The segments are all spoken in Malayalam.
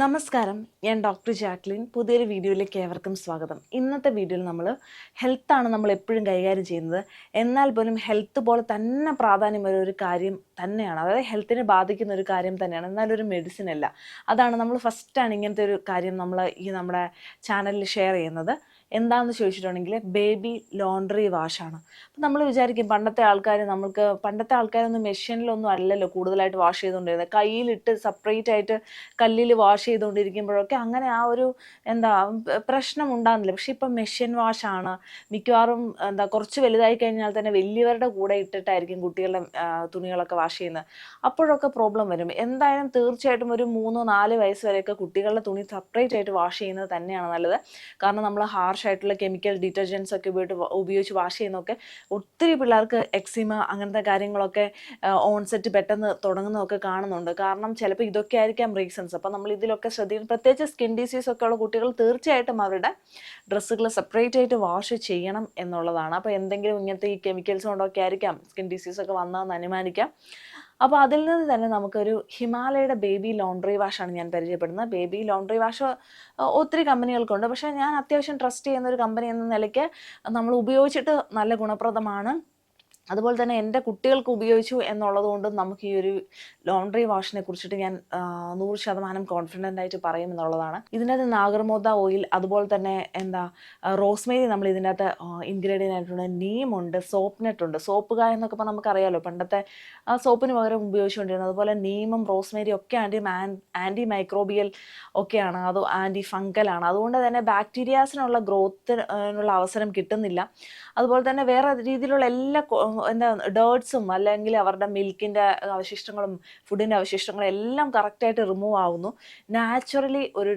നമസ്കാരം. ഞാൻ ഡോക്ടർ ജാക്ലിൻ. പുതിയൊരു വീഡിയോയിലേക്ക് ഏവർക്കും സ്വാഗതം. ഇന്നത്തെ വീഡിയോയിൽ നമ്മൾ ഹെൽത്താണ് നമ്മൾ എപ്പോഴും കൈകാര്യം ചെയ്യുന്നത്. എന്നാൽ പോലും ഹെൽത്ത് പോലെ തന്നെ പ്രാധാന്യം ഒരു കാര്യം തന്നെയാണ്. അതായത് ഹെൽത്തിനെ ബാധിക്കുന്ന ഒരു കാര്യം തന്നെയാണ്. എന്നാലും ഒരു മെഡിസിൻ അല്ല. അതാണ് നമ്മൾ ഫസ്റ്റാണ് ഇങ്ങനത്തെ ഒരു കാര്യം നമ്മൾ ഈ നമ്മുടെ ചാനലിൽ ഷെയർ ചെയ്യുന്നത്. എന്താണെന്ന് ചോദിച്ചിട്ടുണ്ടെങ്കിൽ ബേബി ലോണ്ടറി വാഷാണ് അപ്പം നമ്മൾ വിചാരിക്കും പണ്ടത്തെ ആൾക്കാർ നമ്മൾക്ക് പണ്ടത്തെ ആൾക്കാരൊന്നും മെഷീനിലൊന്നും അല്ലല്ലോ കൂടുതലായിട്ട് വാഷ് ചെയ്തുകൊണ്ടിരുന്നത് കയ്യിലിട്ട് സെപ്പറേറ്റ് ആയിട്ട് കല്ലിൽ വാഷ് ചെയ്തുകൊണ്ടിരിക്കുമ്പോഴൊക്കെ അങ്ങനെ ആ ഒരു എന്താ പ്രശ്നം ഉണ്ടാകുന്നില്ല പക്ഷേ ഇപ്പം മെഷീൻ വാഷാണ് മിക്കവാറും എന്താ കുറച്ച് വലുതായി കഴിഞ്ഞാൽ തന്നെ വലിയവരുടെ കൂടെ ഇട്ടിട്ടായിരിക്കും കുട്ടികളുടെ തുണികളൊക്കെ വാഷ് ചെയ്യുന്നത് അപ്പോഴൊക്കെ പ്രോബ്ലം വരും. എന്തായാലും തീർച്ചയായിട്ടും ഒരു മൂന്നോ നാല് വയസ്സ് വരെയൊക്കെ കുട്ടികളുടെ തുണി സെപ്പറേറ്റ് ആയിട്ട് വാഷ് ചെയ്യുന്നത് തന്നെയാണ് നല്ലത്. കാരണം നമ്മൾ ഹാർഷ് ആയിട്ടുള്ള കെമിക്കൽ ഡിറ്റർജൻസ് ഒക്കെ ഉപയോഗിച്ച് ഉപയോഗിച്ച് വാഷ് ചെയ്യുന്നതൊക്കെ ഒത്തിരി പിള്ളേർക്ക് എക്സിമ അങ്ങനത്തെ കാര്യങ്ങളൊക്കെ ഓൺസെറ്റ് പെട്ടെന്ന് തുടങ്ങുന്നതൊക്കെ കാണുന്നുണ്ട്. കാരണം ചിലപ്പോൾ ഇതൊക്കെ ആയിരിക്കാം റീസൺസ് അപ്പോൾ നമ്മൾ ഇതിലൊക്കെ ശ്രദ്ധിക്കണം. പ്രത്യേകിച്ച് സ്കിൻ ഡിസീസ് ഒക്കെ ഉള്ള കുട്ടികൾ തീർച്ചയായിട്ടും അവരുടെ ഡ്രസ്സുകൾ സെപ്പറേറ്റ് ആയിട്ട് വാഷ് ചെയ്യണം എന്നുള്ളതാണ്. അപ്പോൾ എന്തെങ്കിലും ഇങ്ങനത്തെ ഈ കെമിക്കൽസ് കൊണ്ടൊക്കെ ആയിരിക്കാം സ്കിൻ ഡിസീസ് ഒക്കെ വന്നതെന്ന് അനുമാനിക്കാം. അപ്പോൾ അതിൽ നിന്ന് തന്നെ നമുക്കൊരു ഹിമാലയയുടെ ബേബി ലോണ്ടറി വാഷാണ് ഞാൻ പരിചയപ്പെടുന്നത്. ബേബി ലോണ്ടറി വാഷ് ഒത്തിരി കമ്പനികൾക്കുണ്ട്. പക്ഷേ ഞാൻ അത്യാവശ്യം ട്രസ്റ്റ് ചെയ്യുന്ന ഒരു കമ്പനി എന്ന നിലയ്ക്ക് നമ്മൾ ഉപയോഗിച്ചിട്ട് നല്ല ഗുണപ്രദമാണ്. അതുപോലെ തന്നെ എന്റെ കുട്ടികൾക്ക് ഉപയോഗിച്ചു എന്നുള്ളത് കൊണ്ട് നമുക്ക് ഈ ഒരു ലോണ്ടറി വാഷിനെ കുറിച്ചിട്ട് ഞാൻ നൂറ് ശതമാനം കോൺഫിഡന്റ് ആയിട്ട് പറയും എന്നുള്ളതാണ്. ഇതിനകത്ത് നാഗർമോദ ഓയിൽ അതുപോലെ തന്നെ എന്താ റോസ്മേരി നമ്മൾ ഇതിന്റെ അകത്ത് ഇൻഗ്രീഡിയന്റ് ആയിട്ടുണ്ട് നീമുണ്ട് സോപ്പ് നെറ്റ് ഉണ്ട്. സോപ്പ് കായ എന്നൊക്കെ ഇപ്പോൾ നമുക്കറിയാമല്ലോ പണ്ടത്തെ സോപ്പിന് പകരം ഉപയോഗിച്ചുകൊണ്ടിരുന്നത്. അതുപോലെ നീമും റോസ്മേരി ഒക്കെ ആന്റി ആന്റി മൈക്രോബിയൽ ഒക്കെയാണ്. അത് ആന്റി ഫംഗലാണ് അതുകൊണ്ട് തന്നെ ബാക്ടീരിയാസിനുള്ള ഗ്രോത്തിനുള്ള അവസരം കിട്ടുന്നില്ല. അതുപോലെ തന്നെ വേറെ രീതിയിലുള്ള എല്ലാ എന്താ ഡേർട്സും അല്ലെങ്കിൽ അവരുടെ മിൽക്കിന്റെ അവശിഷ്ടങ്ങളും ഫുഡിന്റെ അവശിഷ്ടങ്ങളും എല്ലാം കറക്റ്റായിട്ട് റിമൂവ് ആവുന്നു. നാച്ചുറലി ഒരു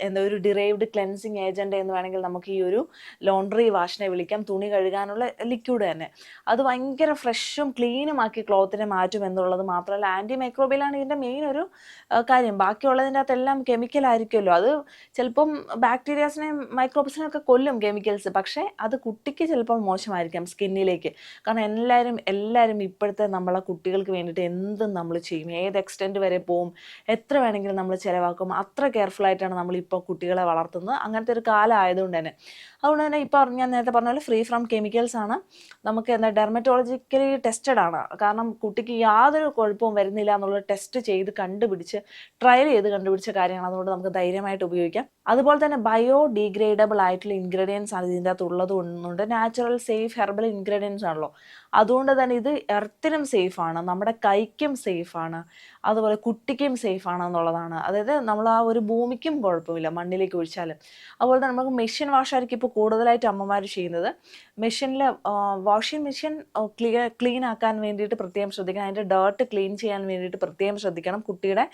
എന്താ ഒരു ഡിറൈവ്ഡ് ക്ലെൻസിങ് ഏജന്റ് എന്ന് വേണമെങ്കിൽ നമുക്ക് ഈ ഒരു ലോണ്ടറി വാഷിനെ വിളിക്കാം. തുണി കഴുകാനുള്ള ലിക്വിഡ് തന്നെ. അത് ഭയങ്കര ഫ്രഷും ക്ലീനും ആക്കി ക്ലോത്തിനെ മാറ്റും എന്നുള്ളത് മാത്രമല്ല ആന്റി മൈക്രോബിയലാണ് ഇതിന്റെ മെയിൻ ഒരു കാര്യം. ബാക്കിയുള്ളതിന്റെ അകത്തെല്ലാം കെമിക്കൽ ആയിരിക്കുമല്ലോ. അത് ചിലപ്പം ബാക്ടീരിയാസിനെയും മൈക്രോബ്സിനെയൊക്കെ കൊല്ലും കെമിക്കൽസ് പക്ഷേ അത് കുട്ടിക്ക് ചിലപ്പോൾ മോശമായിരിക്കാം സ്കിന്നിലേക്ക് കാരണം എല്ലാവരും എല്ലാവരും ഇപ്പോഴത്തെ നമ്മളെ കുട്ടികൾക്ക് വേണ്ടിയിട്ട് എന്തും നമ്മൾ ചെയ്യും. ഏത് എക്സ്റ്റെന്റ് വരെ പോവും എത്ര വേണമെങ്കിലും നമ്മൾ ചിലവാക്കും അത്ര കെയർഫുൾ ആയിട്ടാണ് നമ്മളിപ്പോൾ കുട്ടികളെ വളർത്തുന്നത്. അങ്ങനത്തെ ഒരു കാലം ആയതുകൊണ്ട് തന്നെ. അതുകൊണ്ട് തന്നെ ഇപ്പോൾ ഞാൻ നേരത്തെ പറഞ്ഞ പോലെ ഫ്രീ ഫ്രം കെമിക്കൽസ് ആണ്. നമുക്ക് എന്താ ഡെർമറ്റോളജിക്കലി ടെസ്റ്റഡ് ആണ്. കാരണം കുട്ടിക്ക് യാതൊരു കുഴപ്പവും വരുന്നില്ല എന്നുള്ള ടെസ്റ്റ് ചെയ്ത് കണ്ടുപിടിച്ച് ട്രയൽ ചെയ്ത് കണ്ടുപിടിച്ച കാര്യമാണ്. അതുകൊണ്ട് നമുക്ക് ധൈര്യമായിട്ട് ഉപയോഗിക്കാം. അതുപോലെ തന്നെ ബയോ ഡീഗ്രേഡബിൾ ആയിട്ടുള്ള ഇൻഗ്രീഡിയൻസ് ആണ് ഇതിന്റെ അകത്ത് ഉള്ളത് കൊണ്ടുണ്ട് നാച്ചുറൽ സേഫ് ഹെർബൽ ഇൻഗ്രീഡിയൻസ് ആണല്ലോ. അതുകൊണ്ട് തന്നെ ഇത് എർത്തിനും സേഫാണ് നമ്മുടെ കൈക്കും സേഫാണ് അതുപോലെ കുട്ടിക്കും സേഫാണ് എന്നുള്ളതാണ്. അതായത് നമ്മൾ ആ ഒരു ഭൂമിക്കും കുഴപ്പമില്ല മണ്ണിലേക്ക് ഒഴിച്ചാൽ അതുപോലെ തന്നെ നമുക്ക് മെഷീൻ വാഷായിരിക്കും ഇപ്പോൾ കൂടുതലായിട്ട് അമ്മമാർ ചെയ്യുന്നത്. മെഷീനിൽ വാഷിംഗ് മെഷീൻ ക്ലിയർ ക്ലീൻ ആക്കാൻ വേണ്ടിയിട്ട് പ്രത്യേകം ശ്രദ്ധിക്കണം. അതിന്റെ ഡേർട്ട് ക്ലീൻ ചെയ്യാൻ വേണ്ടിയിട്ട് പ്രത്യേകം ശ്രദ്ധിക്കണം കുട്ടിയുടെ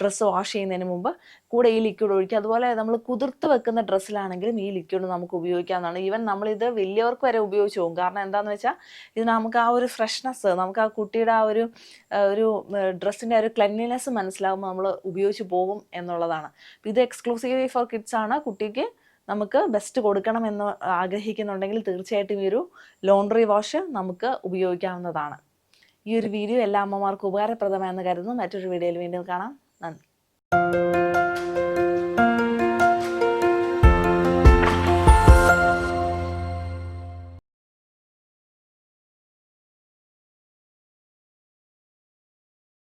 ഡ്രസ്സ് വാഷ് ചെയ്യുന്നതിന് മുമ്പ്. കൂടെ ഈ ലിക്വിഡ് ഒഴിക്കുക. അതുപോലെ നമ്മൾ കുതിർത്ത് വെക്കുന്ന ഡ്രസ്സിലാണെങ്കിലും ഈ ലിക്വിഡ് നമുക്ക് ഉപയോഗിക്കാവുന്നതാണ്. ഈവൻ നമ്മളിത് വലിയവർക്ക് വരെ ഉപയോഗിച്ച് പോകും. കാരണം എന്താണെന്ന് വെച്ചാൽ ഇത് നമുക്ക് ആ ഒരു ഫ്രഷ്നെസ് നമുക്ക് ആ കുട്ടിയുടെ ആ ഒരു ഒരു ഡ്രസ്സിന്റെ ഒരു ക്ലെൻലിനെസ് മനസ്സിലാകുമ്പോൾ നമ്മൾ ഉപയോഗിച്ച് പോകും എന്നുള്ളതാണ്. ഇത് എക്സ്ക്ലൂസീവ് ഫോർ കിഡ്സ് ആണ്. കുട്ടിക്ക് നമുക്ക് ബെസ്റ്റ് കൊടുക്കണം എന്ന് ആഗ്രഹിക്കുന്നുണ്ടെങ്കിൽ തീർച്ചയായിട്ടും ഈ ഒരു ലോണ്ടറി വാഷ് നമുക്ക് ഉപയോഗിക്കാവുന്നതാണ്. ഈ ഒരു വീഡിയോ എല്ലാ അമ്മമാർക്കും ഉപകാരപ്രദമായെന്ന് കരുതുന്നു. മറ്റൊരു വീഡിയോയിൽ വീണ്ടും കാണാം. നന്ദി.